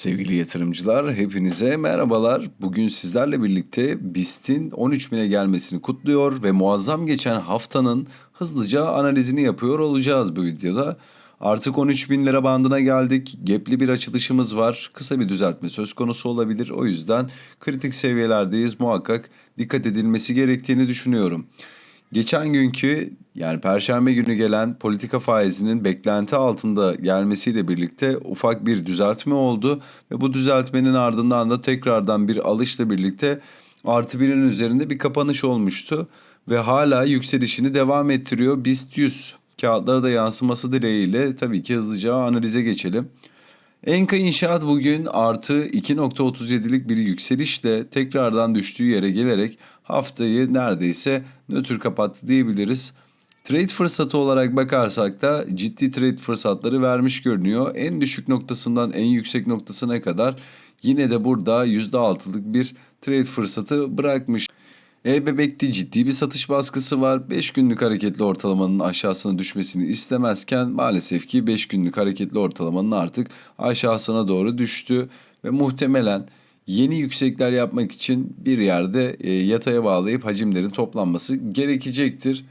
Sevgili yatırımcılar, hepinize merhabalar. Bugün sizlerle birlikte BIST'in 13 bine gelmesini kutluyor ve muazzam geçen haftanın hızlıca analizini yapıyor olacağız bu videoda. Artık 13 bin lira bandına geldik. Gepli bir açılışımız var. Kısa bir düzeltme söz konusu olabilir. O yüzden kritik seviyelerdeyiz. Muhakkak dikkat edilmesi gerektiğini düşünüyorum. Geçen günkü yani perşembe günü gelen politika faizinin beklenti altında gelmesiyle birlikte ufak bir düzeltme oldu ve bu düzeltmenin ardından da tekrardan bir alışla birlikte artı birin üzerinde bir kapanış olmuştu ve hala yükselişini devam ettiriyor. BIST 100 kağıtlara da yansıması dileğiyle tabii ki hızlıca analize geçelim. Enka İnşaat bugün artı 2.37'lik bir yükselişle tekrardan düştüğü yere gelerek haftayı neredeyse nötr kapattı diyebiliriz. Trade fırsatı olarak bakarsak da ciddi trade fırsatları vermiş görünüyor. En düşük noktasından en yüksek noktasına kadar yine de burada %6'lık bir trade fırsatı bırakmış. E-Bebek'te ciddi bir satış baskısı var. 5 günlük hareketli ortalamanın aşağısına düşmesini istemezken maalesef ki 5 günlük hareketli ortalamanın artık aşağısına doğru düştü ve muhtemelen yeni yüksekler yapmak için bir yerde e, yataya bağlayıp hacimlerin toplanması gerekecektir.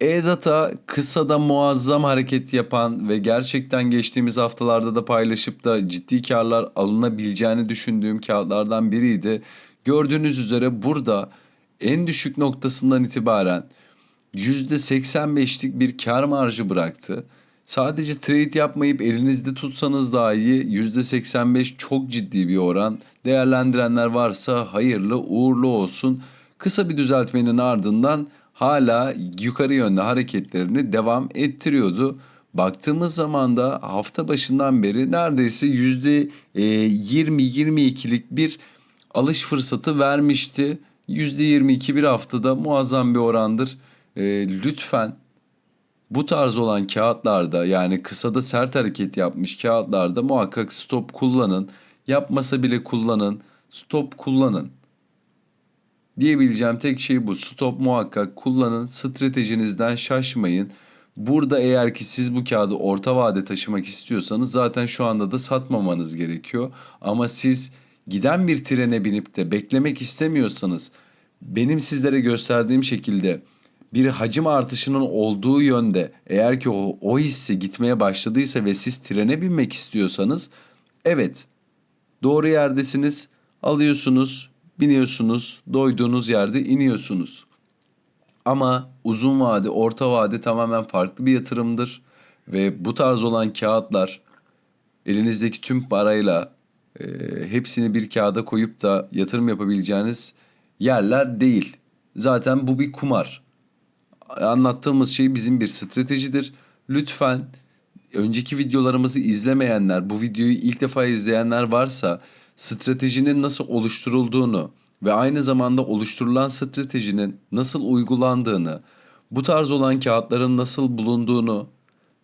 E-Data kısada muazzam hareket yapan ve gerçekten geçtiğimiz haftalarda da paylaşıp da ciddi karlar alınabileceğini düşündüğüm kağıtlardan biriydi. Gördüğünüz üzere burada en düşük noktasından itibaren %85'lik bir kar marjı bıraktı. Sadece trade yapmayıp elinizde tutsanız dahi %85 çok ciddi bir oran. Değerlendirenler varsa hayırlı uğurlu olsun. Kısa bir düzeltmenin ardından hala yukarı yönlü hareketlerini devam ettiriyordu. Baktığımız zaman da hafta başından beri neredeyse %20-22'lik bir alış fırsatı vermişti. %22 bir haftada muazzam bir orandır. E, lütfen bu tarz olan kağıtlarda yani kısada sert hareket yapmış kağıtlarda muhakkak stop kullanın. Yapmasa bile kullanın. Stop kullanın. Diyebileceğim tek şey bu. Stop muhakkak kullanın. Stratejinizden şaşmayın. Burada eğer ki siz bu kağıdı orta vade taşımak istiyorsanız zaten şu anda da satmamanız gerekiyor. Ama siz giden bir trene binip de beklemek istemiyorsanız benim sizlere gösterdiğim şekilde bir hacim artışının olduğu yönde eğer ki o, o hisse gitmeye başladıysa ve siz trene binmek istiyorsanız evet doğru yerdesiniz alıyorsunuz biniyorsunuz doyduğunuz yerde iniyorsunuz. Ama uzun vade orta vade tamamen farklı bir yatırımdır ve bu tarz olan kağıtlar elinizdeki tüm parayla e, hepsini bir kağıda koyup da yatırım yapabileceğiniz yerler değil. Zaten bu bir kumar. Anlattığımız şey bizim bir stratejidir. Lütfen önceki videolarımızı izlemeyenler, bu videoyu ilk defa izleyenler varsa stratejinin nasıl oluşturulduğunu ve aynı zamanda oluşturulan stratejinin nasıl uygulandığını, bu tarz olan kağıtların nasıl bulunduğunu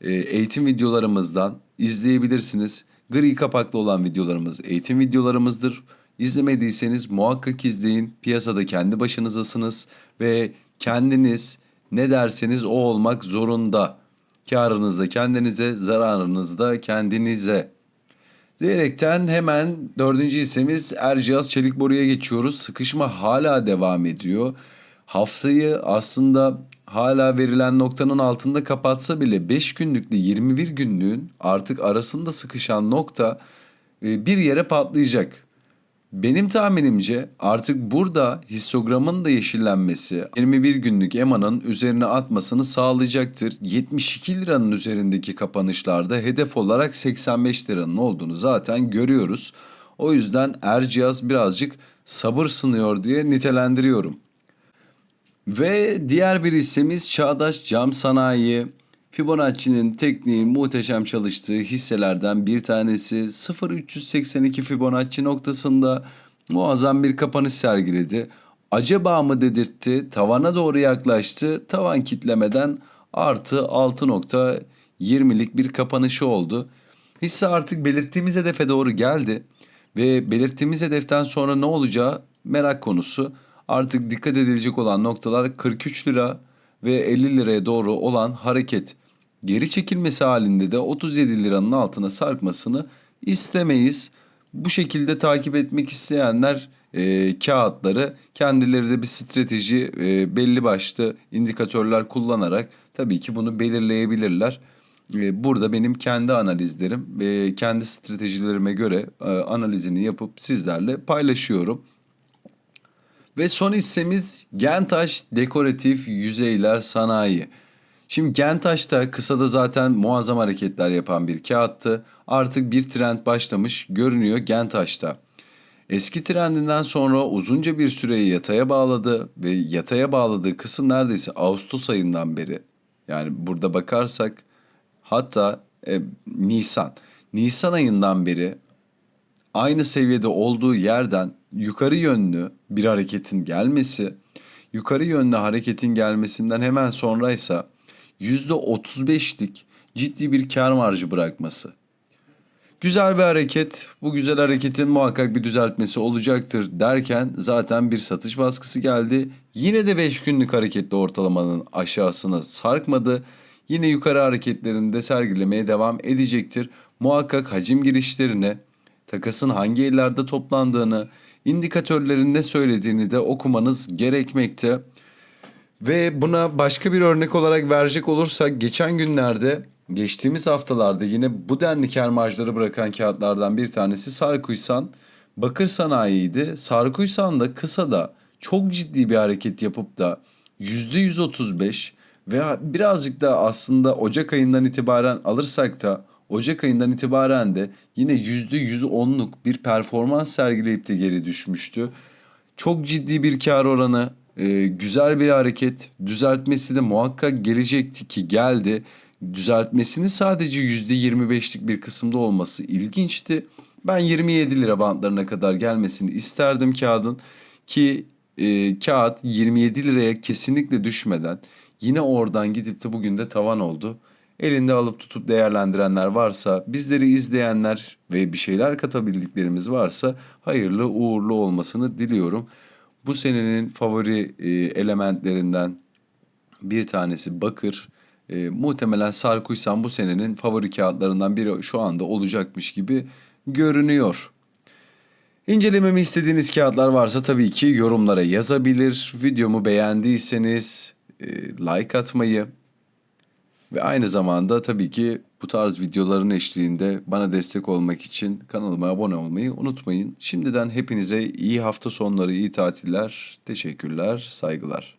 e, eğitim videolarımızdan izleyebilirsiniz. Gri kapaklı olan videolarımız eğitim videolarımızdır. İzlemediyseniz muhakkak izleyin. Piyasada kendi başınızasınız ve kendiniz ne derseniz o olmak zorunda. Karınızda kendinize, zararınızda kendinize. Diyerekten hemen dördüncü hissemiz Erciyes Çelik Boru'ya geçiyoruz. Sıkışma hala devam ediyor. Haftayı aslında hala verilen noktanın altında kapatsa bile 5 günlükle 21 günlüğün artık arasında sıkışan nokta e, bir yere patlayacak. Benim tahminimce artık burada histogramın da yeşillenmesi 21 günlük EMA'nın üzerine atmasını sağlayacaktır. 72 liranın üzerindeki kapanışlarda hedef olarak 85 liranın olduğunu zaten görüyoruz. O yüzden Erciyes birazcık sabır sınıyor diye nitelendiriyorum. Ve diğer bir hissemiz Çağdaş Cam Sanayi. Fibonacci'nin tekniği muhteşem çalıştığı hisselerden bir tanesi 0382 Fibonacci noktasında muazzam bir kapanış sergiledi. Acaba mı dedirtti, tavana doğru yaklaştı, tavan kitlemeden artı 6.20'lik bir kapanışı oldu. Hisse artık belirttiğimiz hedefe doğru geldi ve belirttiğimiz hedeften sonra ne olacağı merak konusu. Artık dikkat edilecek olan noktalar 43 lira ve 50 liraya doğru olan hareket. Geri çekilmesi halinde de 37 liranın altına sarkmasını istemeyiz. Bu şekilde takip etmek isteyenler e, kağıtları kendileri de bir strateji e, belli başlı indikatörler kullanarak tabii ki bunu belirleyebilirler. E, burada benim kendi analizlerim ve kendi stratejilerime göre e, analizini yapıp sizlerle paylaşıyorum. Ve son hissemiz Gentaş Dekoratif Yüzeyler Sanayi. Şimdi Gentaş'ta kısada zaten muazzam hareketler yapan bir kağıttı. Artık bir trend başlamış görünüyor Gentaş'ta. Eski trendinden sonra uzunca bir süreyi yataya bağladı ve yataya bağladığı kısım neredeyse Ağustos ayından beri. Yani burada bakarsak hatta e, Nisan. Nisan ayından beri aynı seviyede olduğu yerden yukarı yönlü bir hareketin gelmesi, yukarı yönlü hareketin gelmesinden hemen sonraysa %35'lik ciddi bir kar marjı bırakması. Güzel bir hareket. Bu güzel hareketin muhakkak bir düzeltmesi olacaktır derken zaten bir satış baskısı geldi. Yine de 5 günlük hareketli ortalamanın aşağısına sarkmadı. Yine yukarı hareketlerinde sergilemeye devam edecektir. Muhakkak hacim girişlerine, takasın hangi ellerde toplandığını, indikatörlerin ne söylediğini de okumanız gerekmekte. Ve buna başka bir örnek olarak verecek olursak geçen günlerde geçtiğimiz haftalarda yine bu denli kar marjları bırakan kağıtlardan bir tanesi Sarkuysan Bakır Sanayi'ydi. Sarkuysan da kısada çok ciddi bir hareket yapıp da %135 ve birazcık da aslında Ocak ayından itibaren alırsak da Ocak ayından itibaren de yine %110'luk bir performans sergileyip de geri düşmüştü. Çok ciddi bir kar oranı, e, güzel bir hareket, düzeltmesi de muhakkak gelecekti ki geldi. Düzeltmesinin sadece %25'lik bir kısımda olması ilginçti. Ben 27 lira bantlarına kadar gelmesini isterdim kağıdın ki e, kağıt 27 liraya kesinlikle düşmeden yine oradan gidip de bugün de tavan oldu. Elinde alıp tutup değerlendirenler varsa, bizleri izleyenler ve bir şeyler katabildiklerimiz varsa hayırlı uğurlu olmasını diliyorum. Bu senenin favori e, elementlerinden bir tanesi bakır. E, muhtemelen Sarkuysan bu senenin favori kağıtlarından biri şu anda olacakmış gibi görünüyor. İncelememi istediğiniz kağıtlar varsa tabii ki yorumlara yazabilir. Videomu beğendiyseniz e, like atmayı ve aynı zamanda tabii ki bu tarz videoların eşliğinde bana destek olmak için kanalıma abone olmayı unutmayın. Şimdiden hepinize iyi hafta sonları, iyi tatiller, teşekkürler, saygılar.